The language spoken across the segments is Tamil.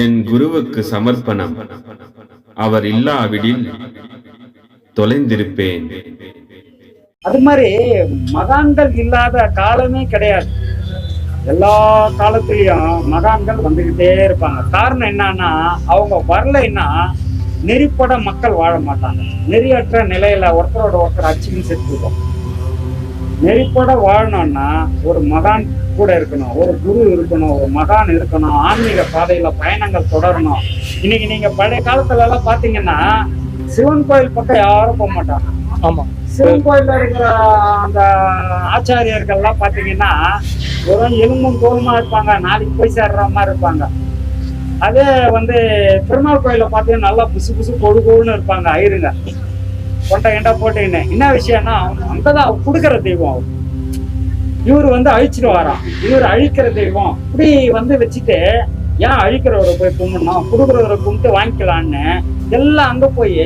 என் குருவுக்கு சமர்ப்பணம். அவர் இல்லாவிடில் தொலைந்திருப்பேன். அது மாதிரி மகான்கள் இல்லாத காலமே கிடையாது. எல்லா காலத்திலயும் மகான்கள் வந்துகிட்டே இருப்பாங்க. காரணம் என்னன்னா அவங்க வரலைன்னா நெறிப்பட மக்கள் வாழ மாட்டாங்க. நெறியற்ற நிலையில ஒருத்தரோட ஒருத்தர் அச்சுன்னு செத்துருவோம் நெறிப்பட வாழணும்னா ஒரு மகான் கூட இருக்கணும் ஒரு குரு இருக்கணும் ஒரு மகான் இருக்கணும் ஆன்மீக பாதையில பயணங்கள் தொடரணும். இன்னைக்கு நீங்க பழைய காலத்துல எல்லாம் பாத்தீங்கன்னா சிவன் கோயில் பக்கம் யாரும் போக மாட்டாங்க. ஆமா. சிவன் கோயில்ல இருக்கிற அந்த ஆச்சாரியர்கள்லாம் பாத்தீங்கன்னா வெறும் எலும்பும் தோலுமா இருப்பாங்க நாளைக்கு போய் சேர்ற மாதிரி இருப்பாங்க. அதே வந்து திருமால் கோயில பார்த்தீங்கன்னா நல்லா புசு புசு கொழுன்னு இருப்பாங்க ஐருங்க. கொண்டை ஏண்டா போட்டுக்கின்னு என்ன விஷயம்னா அங்கதான் கொடுக்குற தெய்வம் அவர் இவர் வந்து அழிச்சிட்டு வரான் இவர் அழிக்கிற தெய்வம். இப்படி வந்து வச்சுட்டு ஏன் அழிக்கிறவரை போய் கும்பிடணும்? கொடுக்குறவரை கும்பிட்டு வாங்கிக்கலான்னு எல்லாம் அங்க போய்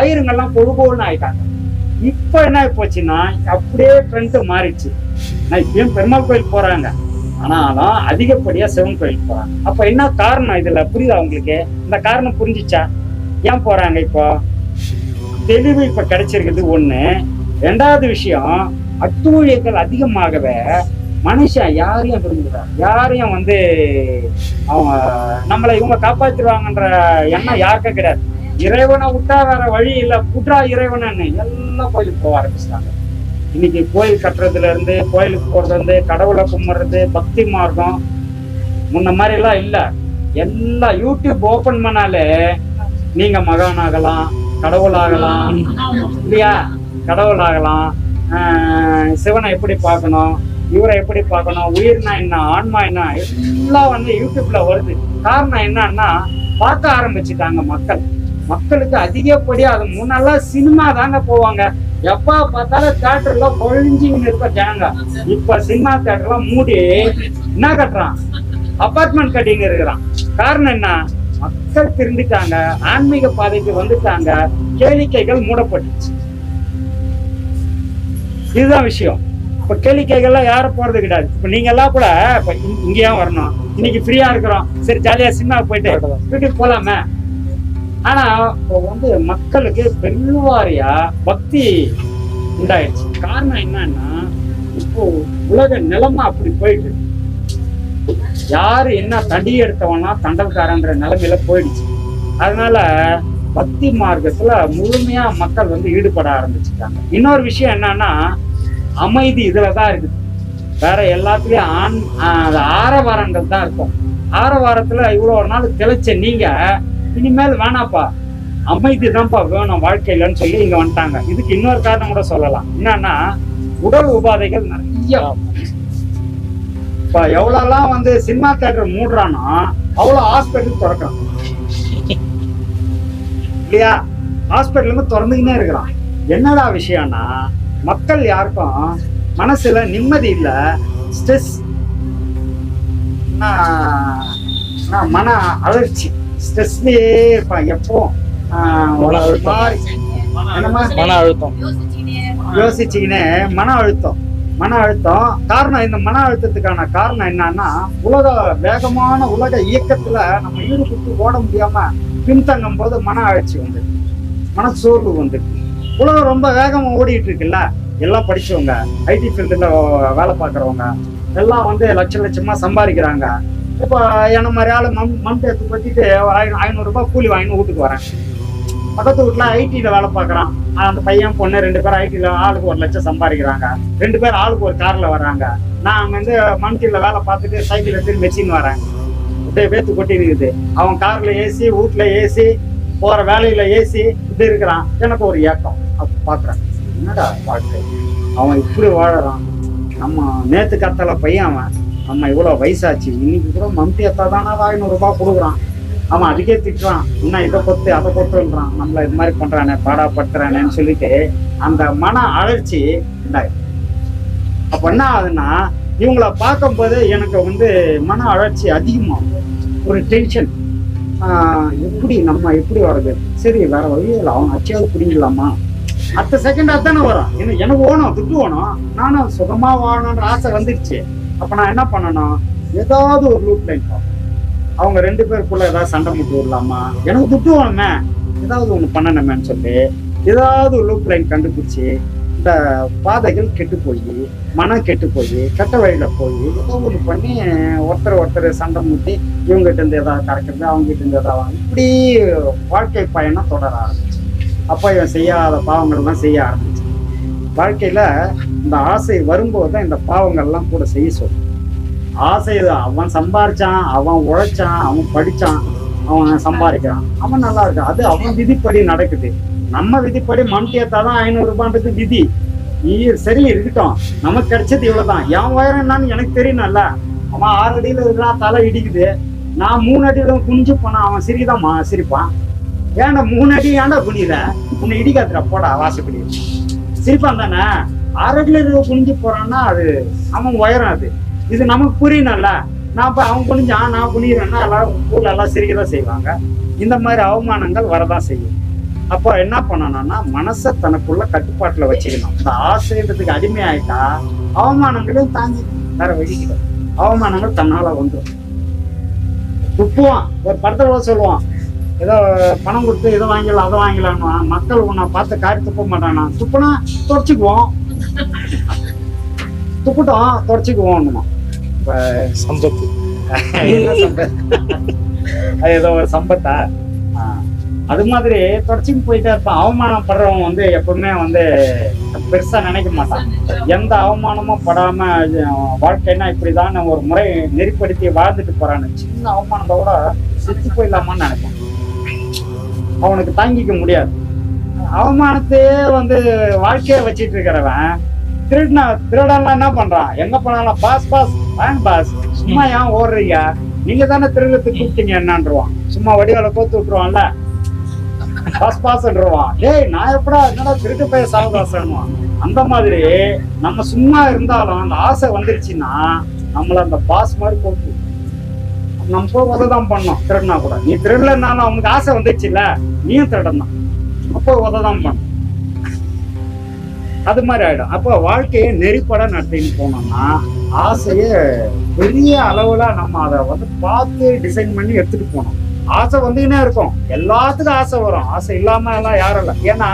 ஐயருங்கெல்லாம் கொழுகோன்னு ஆயிட்டாங்க. இப்ப என்ன போச்சுன்னா அப்படியே ட்ரெண்ட் மாறிடுச்சு. நான் இப்பயும் பெருமாள் கோயில் போறாங்க. ஆனாலும் அதிகப்படியா சிவன் கோயில் போறாங்க. அப்ப என்ன காரணம் இதுல? புரியுதா உங்களுக்கு? இந்த காரணம் புரிஞ்சுச்சா? ஏன் போறாங்க இப்போ? தெளிவு இப்ப கிடைச்சிருக்குது ஒண்ணு. ரெண்டாவது விஷயம் அட்டூழியங்கள் அதிகமாகவே மனுஷன் யாரையும் விரும்புகிறார் யாரையும் வந்து அவங்க நம்மளை இவங்க காப்பாத்திடுவாங்கன்ற எண்ணம் யாருக்கும் கிடையாது. இறைவனை விட்டா வேற வழி இல்ல. புற்றா இறைவனன்னு எல்லாம் கோயிலுக்கு போக ஆரம்பிச்சிட்டாங்க. இன்னைக்கு கோயில் கட்டுறதுல இருந்து கோயிலுக்கு போறது இருந்து கடவுளை கும்பிடுறது பக்தி மார்க்கம். முன்ன மாதிரி எல்லாம் இல்ல. எல்லாம் யூடியூப் ஓபன் பண்ணாலே நீங்க மகான் ஆகலாம் கடவுள் ஆகலாம் இல்லையா? கடவுள் ஆகலாம் சிவனை எப்படி பார்க்கணும்? இவரை எப்படி பார்க்கணும்? உயிர்னா என்ன? ஆன்மா என்ன? எல்லாம் வந்து யூடியூப்ல வருது. காரணம் என்னன்னா பார்க்க ஆரம்பிச்சுட்டாங்க மக்கள். மக்களுக்கு அதிகப்படியா அது முன்னெல்லாம் சினிமா தாங்க போவாங்க. எப்ப பார்த்தாலும் தேட்டர்ல பொழிஞ்சின்னு இருக்க ஜனங்க. இப்ப சினிமா தேட்டர்லாம் மூடி என்ன கட்டுறான்? அபார்ட்மெண்ட் கட்டிங்க இருக்கிறான். காரணம் என்ன? மக்கள் திருந்திட்டாங்க ஆன்மீக பாதைக்கு வந்துட்டாங்க கேளிக்கைகள் மூடப்பட்டுச்சு. இதுதான் விஷயம். இப்ப கேளிக்கைகள்லாம் யாரும் போறது கிடையாது. இப்ப நீங்க எல்லாம் கூட இப்ப இங்கேயா வரணும். இன்னைக்கு ஃப்ரீயா இருக்கிறோம். சரி ஜாலியா சினிமா போயிட்டு வீட்டுக்கு போலாமே. ஆனா இப்போ வந்து மக்களுக்கு பெருவாரியா பக்தி உண்டாயிடுச்சு காரணம் என்னன்னா இப்போ உலக நிலமா அப்படி போயிட்டு இருக்கு. யார் என்ன தடி எடுத்தவனா தண்டல்காரன்ற நிலைமையில போயிடுச்சு. அதனால பக்தி மார்க்கத்துல முழுமையா மக்கள் வந்து ஈடுபட ஆரம்பிச்சுட்டாங்க. இன்னொரு விஷயம் என்னன்னா அமைதி இதுலதான் இருக்குது. வேற எல்லாத்துலயும் ஆண் அது ஆரவாரங்கள் தான் இருக்கும். ஆரவாரத்துல இவ்வளவு நாள் திளைச்ச நீங்க இனிமேல் வேணாப்பா அமைதி தான்ப்பா வேணும் வாழ்க்கையிலன்னு சொல்லி இங்க வந்துட்டாங்க. இதுக்கு இன்னொரு காரணம் கூட சொல்லலாம். என்னன்னா உடல் உபாதைகள் நிறைய. இப்ப எவ்வளவுலாம் வந்து சினிமா தியேட்டர் மூடுறானோ அவ்வளவு ஹாஸ்பிட்டல் திறக்கிறான். இல்லையா? ஹாஸ்பிட்டலுக்கு திறந்துக்கினே இருக்கிறான். என்னடா விஷயம்னா மக்கள் யாருக்கும் மனசுல நிம்மதி இல்ல ஸ்ட்ரெஸ் மன அழற்சி ஸ்ட்ரெஸ்லயே இருப்பான். எப்போ? ஆஹ், ஒரு மன அழுத்தம். என்னம்மா? மன அழுத்தம். மன அழுத்தம். காரணம் இந்த மன அழுத்தத்துக்கான காரணம் என்னன்னா உலக வேகமான உலக இயக்கத்துல நம்ம ஈடுபட்டு ஓட முடியாம பின்தங்கும் போது மன அழற்சி வந்து மனசோர்வு வந்து உலகம் ரொம்ப வேகமா ஓடிட்டு இருக்குல்ல எல்லாம் படிச்சவங்க ஐடி ஃபீல்டுல வேலை பார்க்குறவங்க எல்லாம் வந்து லட்ச லட்சமா சம்பாதிக்கிறாங்க. இப்போ என்ன மாதிரி ஆளு மண் மண் எடுத்து பத்திட்டு ஒரு ஐநூறு ரூபாய் கூலி வாங்கின்னு வீட்டுக்கு வரேன். பக்கத்து வீட்டுல ஐடில வேலை பார்க்குறான். அந்த பையன் பொண்ணு ரெண்டு பேரும் ஐடில ஆளுக்கு ஒரு லட்சம் சம்பாதிக்கிறாங்க. ரெண்டு பேர் ஆளுக்கு ஒரு கார்ல வர்றாங்க. நான் வந்து மண்கில வேலை பார்த்துட்டு சைக்கிள் எடுத்து மெஷின் வரேன் அப்படியே வேத்து கொட்டி இருக்குது அவன் கார்ல ஏசி வீட்டுல ஏசி போற வேலையில ஏசி இப்படி இருக்கிறான். எனக்கு ஒரு ஏக்கம். பாக்குறேன் என்னடா வாழ்க்கை? அவன் இப்படி வாழறான். நம்ம நேத்து கத்தல பையன் அவன். நம்ம இவ்வளவு வயசாச்சு. இன்னைக்கு கூட மம்டி எத்தா தானே ஐநூறு ரூபாய் கொடுக்குறான். அவன் அதுக்கே திட்டுறான். இன்னும் இதை பொத்து அதை பொத்துன்றான் நம்மள இது மாதிரி பண்றானே பாடாப்படுத்துறானேன்னு சொல்லிட்டு அந்த மன அழற்சி உண்டாயிடும் அப்ப என்ன ஆகுதுன்னா இவங்கள பார்க்கும்போது எனக்கு வந்து மன அழற்சி அதிகமாகும். ஒரு டென்ஷன் எப்படி நம்ம எப்படி வர்றது? சரி வேற வழியே இல்லை. அவன் அச்சியாவது பிடிங்கலாமா அடுத்த செகண்டாக தானே வரும் எனக்கு எனக்கு ஓணும் துட்டு ஓணும். நானும் சுகமா வாழணுன்ற ஆசை வந்துடுச்சு அப்ப நான் என்ன பண்ணணும்? ஏதாவது ஒரு லூப் லைன் அவங்க ரெண்டு பேருக்குள்ள ஏதாவது சண்டை முட்டு விடலாமா எனக்கு துட்டு ஏதாவது ஒண்ணு பண்ணணுமேன்னு சொல்லி ஏதாவது லூப் லைன் கண்டுபிடிச்சி இந்த பாதைகள் கெட்டு போய் மனம் கெட்டு போய் கெட்ட வழியில போய் ஏதோ ஒன்று பண்ணி ஒருத்தர் ஒருத்தர் சண்டை முட்டி இவங்ககிட்ட இருந்து ஏதாவது கறக்கிறது அவங்க கிட்ட இருந்து ஏதாவது இப்படி வாழ்க்கை பயணம் தொடர ஆரம்பிச்சு. அப்போ இவன் செய்யாத பாவங்கள்லாம் செய்ய ஆரம்பிச்சு. வாழ்க்கையில இந்த ஆசை வரும்போது தான் இந்த பாவங்கள்லாம் கூட செய்ய சொல்லும். ஆசை அவன் சம்பாரிச்சான் அவன் உழைச்சான் அவன் படிச்சான் அவன் சம்பாதிக்கிறான். அவன் நல்லா இருக்கான். அது அவன் விதிப்படி நடக்குது. நம்ம விதிப்படி மம்டியத்தா தான் ஐநூறு ரூபான்றது விதி. நீ சரி இருக்கட்டும். நமக்கு கிடைச்சது இவ்வளவுதான். என் உயரம் என்னன்னு எனக்கு தெரியணும்ல. அவன் ஆறு அடியில இருக்கிறான் தலை இடிக்குது. நான் மூணு அடியில குனிஞ்சு போனா அவன் சிரிதாம்மா சிரிப்பான். ஏன்டா மூணு அடி? ஏன்டா குனியில உன்னை இடிக்காதுடா போடா வாசப்படி சிரிப்பான் தானே? ஆறு அடியில இருக்க குனிஞ்சு போறான்னா அது அவன் உயரம் அது. இது நமக்கு புரியணும்ல. நான் இப்போ அவன் குனிஞ்சான் நான் குனிகிறேன்னா எல்லாரும் ஊர்ல எல்லாம் சிரிக்க தான் செய்வாங்க. இந்த மாதிரி அவமானங்கள் வரதான் செய்யும். அப்போ என்ன பண்ணணும்னா மனசை தனக்குள்ள கட்டுப்பாட்டுல வச்சுக்கணும். இந்த ஆசைன்றதுக்கு அடிமை ஆயிட்டா அவமானங்களும் தாங்கி வேற வழி அவமானங்கள் தன்னால வந்துடும் துப்புவான். ஒரு படத்தில் கூட சொல்லுவான். ஏதோ பணம் கொடுத்து இதை வாங்கிடலாம் அதை வாங்கிடலாம்னு மக்கள் உன்னை பார்த்து காரி துப்ப மாட்டானா? துப்புனா தொடச்சிக்குவோம் துப்புட்டோம் தொடச்சிக்குவோம் இப்ப சம்பத்து? அது ஏதோ ஒரு சம்பத்தா. அது மாதிரி தொடச்சிட்டு போயிட்டே இருப்பான் அவமானம் படுறவன் வந்து எப்பவுமே வந்து பெருசா நினைக்க மாட்டான் எந்த அவமானமும் படாம வாழ்க்கைன்னா இப்படிதான் ஒரு முறை நெறிப்படுத்தி வாழ்ந்துட்டு போறான்னு சின்ன அவமானத்தோட செத்து போயிடலாமான்னு நினைப்பான் அவனுக்கு தாங்கிக்க முடியாது அவமானத்தையே வந்து வாழ்க்கைய வச்சிட்டு இருக்கிறவன் திருடினா திருடன்லாம் என்ன பண்றான்? எங்க போனாலும் பாஸ் பாஸ் வாங்க பாஸ். சும்மா ஏன் ஓடுறீங்க? நீங்க தானே திருடத்துக்கு கூப்பிட்டீங்க என்னன்றான் சும்மா வடிவால கோத்து விட்டுருவான்ல. பாஸ் பாஸ்ன்றான் டேய் நான் எப்படா என்னடா திருட்டு போய் சாவகாசன்வான் அந்த மாதிரி நம்ம சும்மா இருந்தாலும் அந்த ஆசை வந்துருச்சுன்னா நம்மள அந்த பாஸ் மாதிரி போட்டு நம்ம போய் உததான் பண்ணோம் திருடினா கூட. நீ திருடலன்னாலும் அவனுக்கு ஆசை வந்துருச்சுல்ல. நீயும் திருடணும். அப்போ உததான் பண்ணும் அது மாதிரி ஆயிடும். அப்போ வாழ்க்கையை நெறிப்பட நடத்தின்னு போனோம்னா ஆசையை பெரிய அளவில் நம்ம அதை வந்து பார்த்து டிசைன் பண்ணி எடுத்துட்டு போகணும். ஆசை வந்துக்கினே இருக்கும். எல்லாத்துக்கும் ஆசை வரும். ஆசை இல்லாம எல்லாம் யாரும் இல்லை. ஏன்னா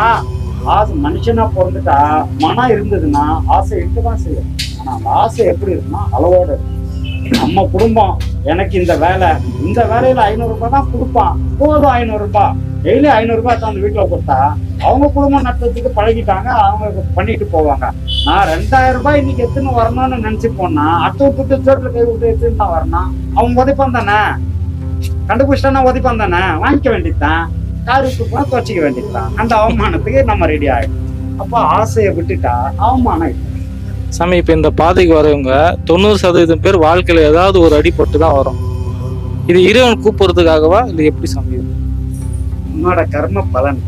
ஆசை மனுஷனா பிறந்துட்டா மனம் இருந்ததுன்னா ஆசை இருக்கதான் செய்யும். ஆனால் அந்த ஆசை எப்படி இருக்குன்னா அளவோட இருக்கும் நம்ம குடும்பம் எனக்கு இந்த வேலை இந்த வேலையில ஐநூறு ரூபாய் தான் கொடுப்பான். போதும் ஐநூறு ரூபாய். டெய்லி ஐநூறு ரூபாய் தான் வீட்டுல கொடுத்தா அவங்க குடும்பம் நடத்துறதுக்கு பழகிட்டாங்க அவங்க பண்ணிட்டு போவாங்க. நான் ரெண்டாயிரம் ரூபாய் இன்னைக்கு எத்தனை வரணும்னு நினைச்சு போனா அடுத்த விட்டு சோட்டுல கை விட்டு எடுத்துன்னு தான் வரணும். அவன் உதைப்பான் தானே? கண்டுபிடிச்சிட்டானா உதைப்பான் தானே? வாங்கிக்க வேண்டியதுதான். கார் விட்டு போனா துவச்சிக்க வேண்டியதுதான். அந்த அவமானத்துக்கு நம்ம ரெடி ஆயிடும் அப்போ ஆசையை விட்டுட்டா அவமானம் இல்லை. சாமி இப்ப இந்த பாதைக்கு வரவங்க தொண்ணூறு சதவீதம் பேர் வாழ்க்கையில ஏதாவது ஒரு அடிபட்டு தான் வரும். இது இறைவன் கூப்பிடுறதுக்காகவா? இல்ல எப்படி சாமி? உன்னோட கர்ம பலன்.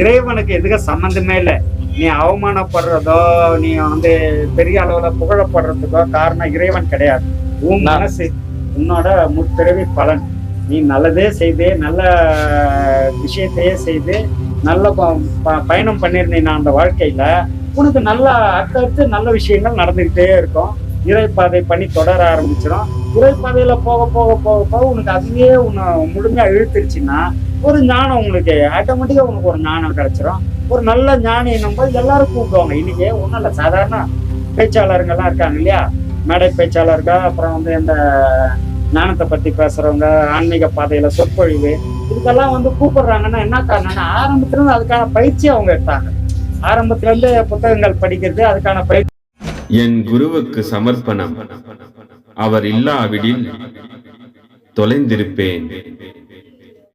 இறைவனுக்கு எதுக்கு சம்பந்தமே இல்லை. நீ அவமானப்படுறதோ நீ வந்து பெரிய அளவுல புகழப்படுறதுக்கோ காரணம் இறைவன் கிடையாது. உன் மனசு உன்னோட முற்பிறவி பலன். நீ நல்லதே செய்து நல்ல விஷயத்தையே செய்து நல்ல பயணம் பண்ணியிருந்தீங்கன்னா அந்த வாழ்க்கையில. உனக்கு நல்ல அடுத்தடுத்து நல்ல விஷயங்கள் நடந்துகிட்டே இருக்கும். இறைப்பாதை பண்ணி தொடர ஆரம்பிச்சிடும் இறைப்பாதையில போக போக போக போக உனக்கு அதுவே உன்னை முழுமையா இழுத்துருச்சுன்னா ஒரு ஞானம் உங்களுக்கு ஆட்டோமேட்டிக்கா உனக்கு ஒரு ஞானம் கிடைச்சிரும். ஒரு நல்ல ஞானி நம்ம எல்லாரும் கூப்பிடுவாங்க. இன்னைக்கு ஒன்றும் இல்லை சாதாரண பேச்சாளருங்கெல்லாம் இருக்காங்க இல்லையா? மேடை பேச்சாளர்கள் அப்புறம் வந்து இந்த ஞானத்தை பத்தி பேசுறவங்க ஆன்மீக பாதையில சொற்பொழிவு இதுக்கெல்லாம் வந்து கூப்பிடுறாங்கன்னா என்ன காரணம்னா ஆரம்பத்துல அதுக்கான பயிற்சி அவங்க எடுத்தாங்க. ஆரம்பத்துல இருந்து புத்தகங்கள் படிக்கிறது அதுக்கான பயிற்சி. என் குருவுக்கு சமர்ப்பணம். அவர் இல்லாவிடில் தொலைந்திருப்பேன்.